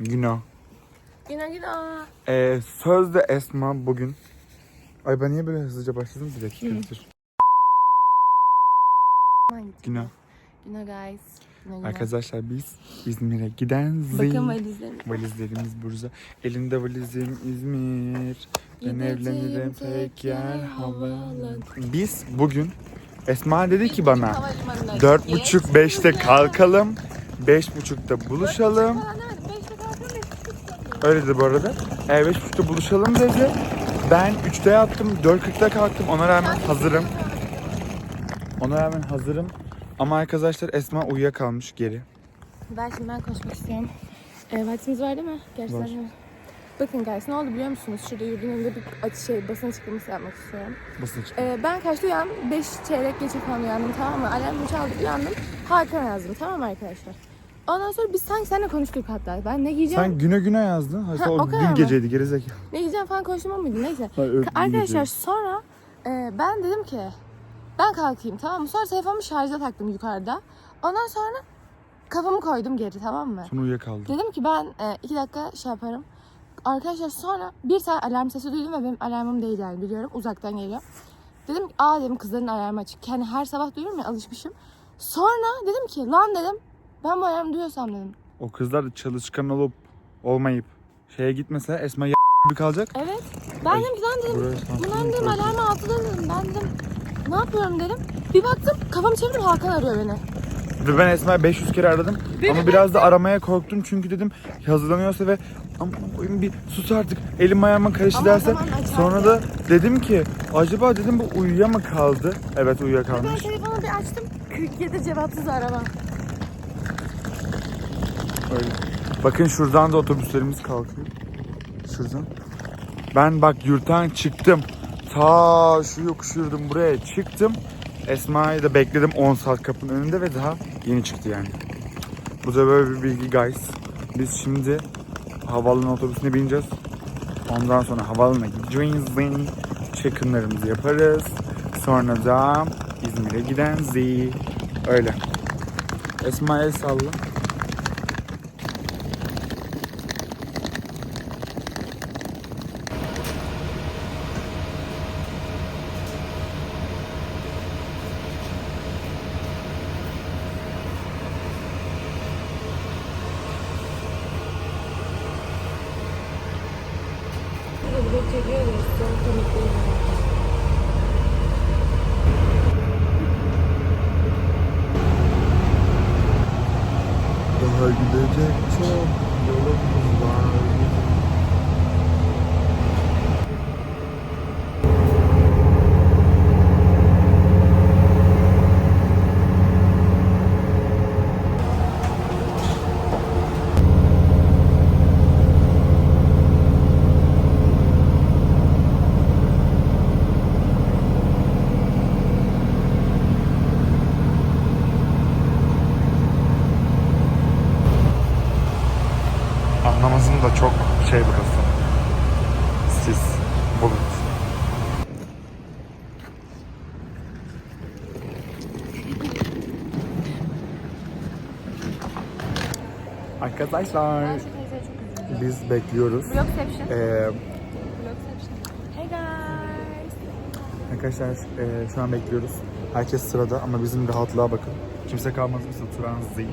Günah. Güne güne. Ee, sözde Esma bugün. Ay ben niye böyle hızlıca başladım bir dakika dur. Günah. Güne guys. Arkadaşlar biz İzmir'e giden Bakın zil. valizlerim. Valizlerimiz burada. Elimde valizim İzmir. Ben evlenirim tek yer havalan. Biz bugün Esma dedi ki bana dört buçuk beşte kalkalım. Beş buçukta buluşalım. Falan demedim. Beşte kalkalım, beşte kalkalım. Öyle dedi bu arada. E, beş buçukta buluşalım dedi. Ben 3'te yattım, 4.40'da kalktım. Ona rağmen hazırım. Ona rağmen hazırım. Ama arkadaşlar Esma uyuyakalmış geri. Ben şimdi ben konuşmak istiyorum. E, vaktiniz var değil mi? Gerçekten. Var. Bakın guys ne oldu biliyor musunuz? Şurada önünde bir aç şey basın açıklaması yapmak istiyorum. Basın çıktı. Ee, ben kaçta uyandım? 5 çeyrek geçe falan uyandım tamam mı? Alarmı çaldı uyandım. Hakan yazdım tamam mı arkadaşlar? Ondan sonra biz sanki seninle konuştuk hatta. Ben ne giyeceğim, Sen güne güne yazdın. Hayır, Ha, o, o kadar dün mı? geceydi gerizekalı. ne giyeceğim falan konuştum ama mıydı? Neyse. Hayır, evet, dün arkadaşlar sonra e, ben dedim ki ben kalkayım tamam mı? Sonra telefonumu şarja taktım yukarıda. Ondan sonra kafamı koydum geri tamam mı? Sonra uyuyakaldı. Dedim ki ben e, iki dakika şey yaparım. Arkadaşlar sonra bir tane alarm sesi duydum ve benim alarmım değil yani biliyorum uzaktan geliyor. Dedim ki aa dedim kızların alarmı açık. Yani her sabah duyuyorum ya alışmışım. Sonra dedim ki lan dedim ben bu alarmı duyuyorsam dedim. O kızlar çalışkan olup olmayıp şeye gitmese Esma y- bir kalacak. Evet. Ben Ay, dedim ki lan dedim bunların dedim alarmı altıda dedim. Ben dedim ne yapıyorum dedim. Bir baktım kafamı çevirdim Hakan arıyor beni. Ve ben Esma'yı 500 kere aradım. Ama biraz da aramaya korktum çünkü dedim hazırlanıyorsa ve ama koyayım bir sus artık elim ayağıma karıştı Ama derse. Sonra da dedim ki acaba dedim bu uyuya mı kaldı? Evet Ben uyuyakalmış. telefonu bir açtım 47 cevapsız arama. Öyle. Bakın şuradan da otobüslerimiz kalkıyor. Şuradan. Ben bak yurttan çıktım. Ta şu yokuş yurdum buraya çıktım. Esma'yı da bekledim 10 saat kapının önünde ve daha yeni çıktı yani. Bu da böyle bir bilgi guys. Biz şimdi havaalanı otobüsüne bineceğiz. Ondan sonra havaalanına gideceğiz. Check-in'larımızı yaparız. Sonra da İzmir'e giden Z. Öyle. Esma el salla. Daha gidecek çok yolumuz var. Anlamazın da çok şey burası. Sis, bulut. Arkadaşlar biz bekliyoruz. Vlogception. Ee, Vlogception. Hey guys. arkadaşlar e, şu an bekliyoruz. Herkes sırada ama bizim rahatlığa bakın. Kimse kalmadı mesela Turan değil.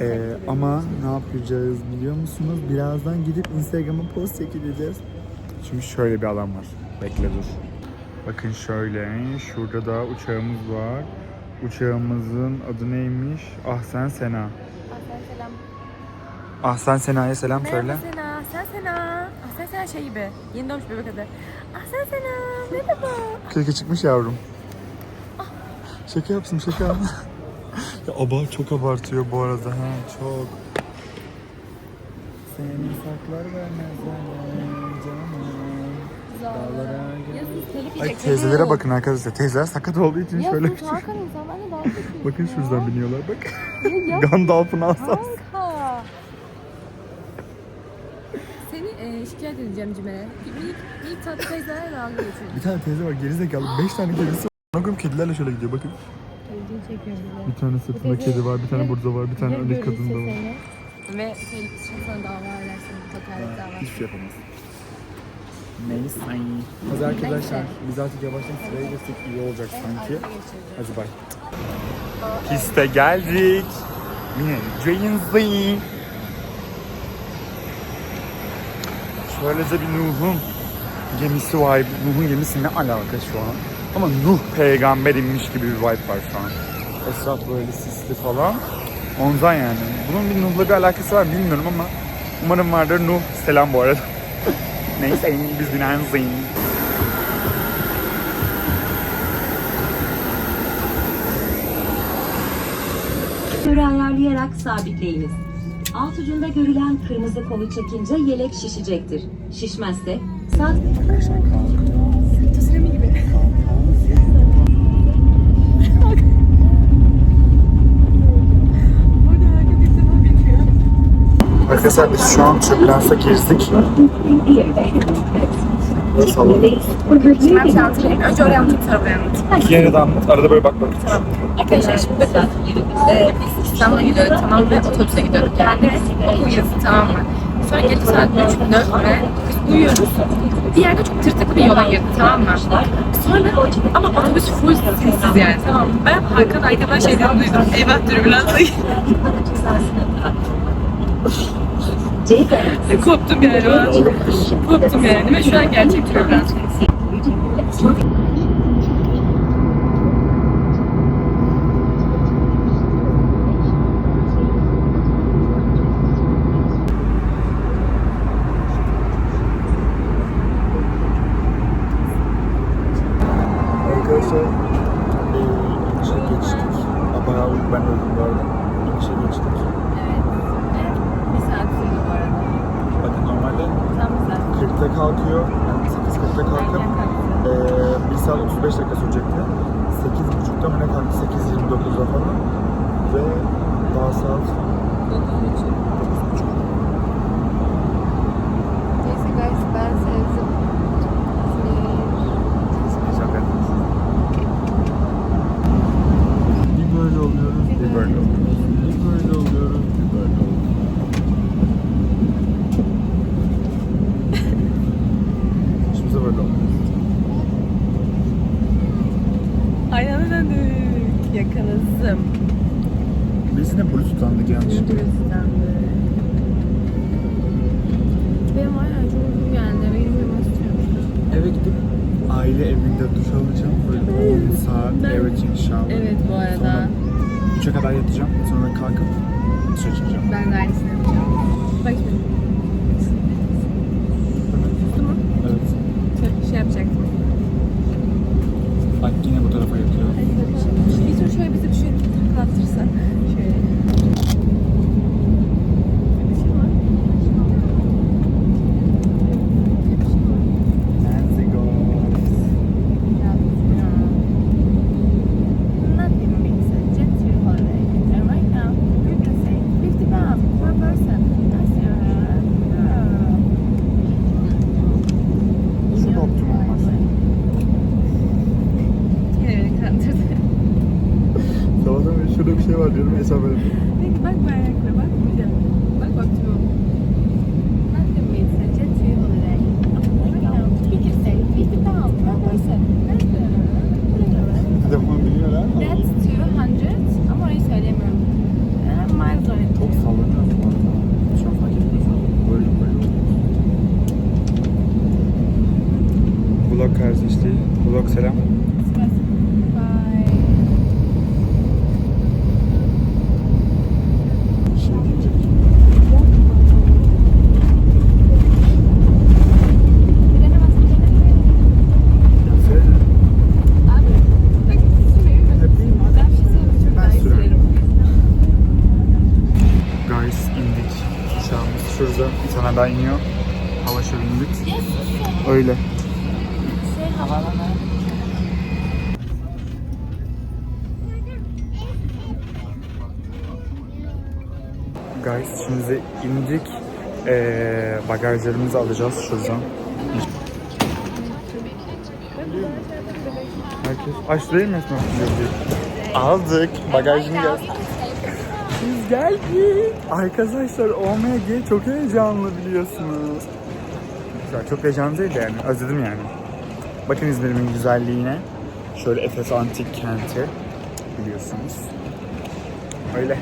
Ee, ama ne yapacağız biliyor musunuz? Birazdan gidip Instagram'a post çekileceğiz. Şimdi şöyle bir alan var. Bekle dur. Bakın şöyle. Şurada da uçağımız var. Uçağımızın adı neymiş? Ahsen Sena. Ahsen selam. Ahsen Sena'ya selam söyle. Merhaba Sena. Sen Sena. Ah sen Sena şey gibi. Yeni doğmuş bebek adı. Ah sen Sena. Merhaba. Keke çıkmış yavrum. Şaka yapsın şaka. ya abart çok abartıyor bu arada ha çok. Seni saklar canım. Dağlara Ay teyzelere bakın arkadaşlar. Teyzeler sakat olduğu için şöyle. sus Hakan insanlarla dalga Bakın ya. şuradan biniyorlar bak. Ya, ya Gandalf'ın asası. kanka. E, şikayet edeceğim Cimer'e. Minik, minik tatlı teyzelerle dalga geçiyorsun. Bir tane teyze var gerizekalı. Beş tane kedisi var. Bakın kedilerle şöyle gidiyor bakın. Televizyon çekiyor. Bir tane sırtında teyze- kedi var, bir tane burada var, bir tane öndeki kadın da var. Ve şey, şimdi sana dava edersin. Hakaret davası. Hiçbir şey yapamaz. Neyse. Hadi arkadaşlar biz artık yavaştan sıraya geçsek iyi olacak sanki. Hadi bay. Piste geldik. Yine James'dayım. Şöylece bir Nuh'un gemisi vibe. Nuh'un gemisi ne alaka şu an? Ama Nuh peygamber inmiş gibi bir vibe var şu an. Etraf böyle sisli falan. Ondan yani. Bunun bir Nuh'la bir alakası var bilmiyorum ama umarım vardır. Nuh selam bu arada. Neyse biz binanızdayız. Göre ayarlayarak sabitleyiniz. Alt ucunda görülen kırmızı kolu çekince yelek şişecektir. Şişmezse sağ Arkadaşlar biz şu an Türklens'e girdik. Ben şey anlatayım. Önce oraya anlatayım sonra buraya anlatayım. İki yere de anlat. Arada böyle bak bak. Arkadaşlar şimdi bakın. Ee, biz İstanbul'a gidiyorduk tamam ve otobüse gidiyorduk yani. Okul yazı tamam mı? Sonra gece saat 3 4 ve biz uyuyoruz. Bir yerde çok tırtıklı bir yola girdi tamam mı? Sonra ama otobüs full sessiz yani tamam mı? Ben Hakan arkadan şeyden duydum. Eyvah türbülansa Koptum yani. Koptum yani ve şu an gerçek türbülans. Arkadaşlar eee inişe geçtik. Aa, Bayağı uyuk ben öldüm bu arada. İnişe geçtik. Evet. Bir saat sürdü bu arada. Bakın normalde Tam bir saat. 40'ta kalkıyor. Yani 8.40'da kalkıp eee 1 saat 35 dakika sürecekti. 8.30'da mı ne kalktı? 8.29'da falan. Ve daha saat 9.30. Neyse guys ben sevdim. Bir böyle oluyoruz, bir böyle oluyoruz. Bir böyle oluyoruz, bir böyle oluyoruz. Hiçbir böyle olmuyoruz. Ayağına döndük. Yakalasım. Biz yine polis tutandık yanlışlıkla. Benim hala çok uykum geldi. Eve gitmemi istiyorum. Eve gidip aile evinde duş alacağım. Böyle 10 saat eve shower. Evet bu arada. Sonra 3'e kadar yatacağım. Sonra kalkıp dışarı çıkacağım. Ben de aynısını yapacağım. Bak şimdi. Sustu mu? Evet. Tüh, Şey yapacaktım. Bak yine bu tarafa yatıyor. Hadi bakalım. Şimdi bizim şöyle bize bir şey tıklattırsa. Şöyle. Bir şey var. Bir şey var. Nancy goes. Nothing makes a jet to holiday. And right now, you can say 50 pounds per person. That's Çok optimum aslında. Yine beni kandırdı. Sabahtan beri şurada bir şey var diyorum hesap edemiyorum. Peki bak bu ayakla bak bir. Bak optimum. Nothing makes a jet to holiday. Right now, you can say 50 pounds per person. Bir de bunu biliyor ha. That's 200 ama orayı söyleyemiyorum. Ee, Miles on it. Çok sallanıyor bu arada. Şu an fark etmiyorsun. Böyle böyle. Vlog kardeşliği. Vlog selam. Bye. Abi, bak sürmeyi ben bir şey söyleyeyim çok daha iyi sürerim. Guys indik. Uçağımız şurada. Bir tane daha iniyor. Hava indik. Öyle. Şey. Guys şimdi indik. Ee, bagajlarımızı alacağız şuradan. Herkes aç değil mi? Aldık. Bagajını gel. Geldik. Arkadaşlar OMG çok heyecanlı biliyorsunuz. Güzel, çok heyecanlı değil de yani. Özledim yani. Bakın İzmir'imin güzelliğine. Şöyle Efes Antik Kenti biliyorsunuz. Öyle.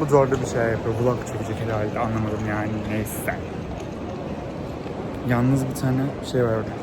Bu da orada bir şey yapıyor. Vlog çekecek herhalde anlamadım yani neyse. Yalnız bir tane şey var orada.